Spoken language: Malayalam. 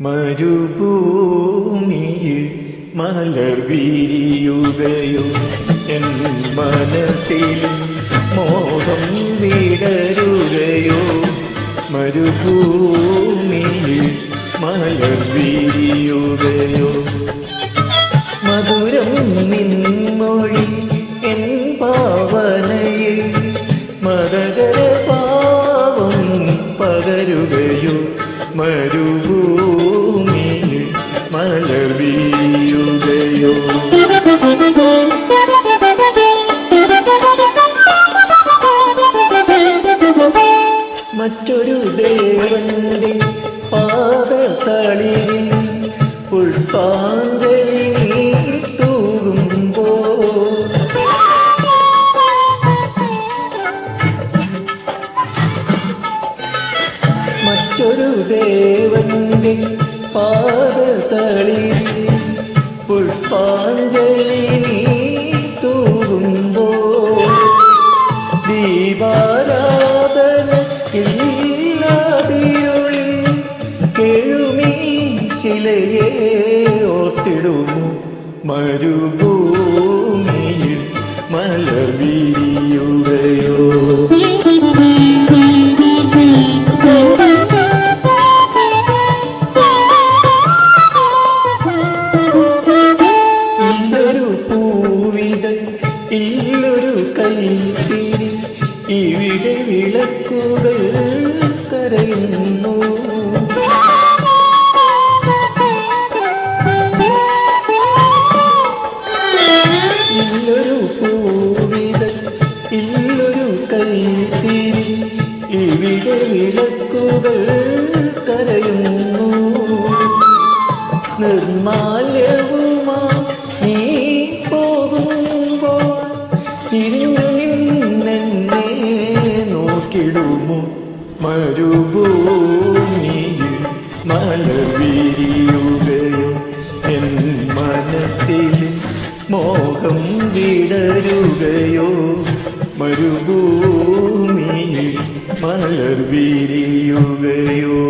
മരുഭൂമിയിൽ മലർ വിരിയുകയോ എൻ മനസ്സിൽ മോഹം വിടരുകയോ. മരുഭൂമിയിൽ മലർ വിരിയുകയോ. മധുരം നിൻമൊഴി എൻ പാവനയിൽ മതകര പാവം പകരുകയോ. മരുഭൂമിയിൽ മലവീയുകയോ മറ്റൊരു ദേവന്റെ പാദതളിരിൽ പുഷ്പാഞ്ജലി മറ്റൊരു ദേവന്റെ പാദതളിരിൽ പുഷ്പാഞ്ജലി നീ തൂകുമ്പോ ദീപാരാധന ഇല്ലാതിരുളിൽ കേഴുമീ ശിലയെ ഓർത്തിടുന്നു മരുഭൂമിയിൽ ഇവിടെ വിളക്കുകൾ കരയുന്നു. ഇല്ലൊരു പൂവിതൽ ഇല്ലൊരു കൈത്തിരി ഇവിടെ വിളക്കുകൾ കരയുന്നു. നിർമാല്യവുമാ നീ പോകുമ്പോൾ തിരിഞ്ഞു മരുഭൂമിയിൽ മലർ എൻ മനസ്സിൽ മോഹം വിടരുകയോ. മരുഭൂമിയിൽ മലർ വിരിയുകയോ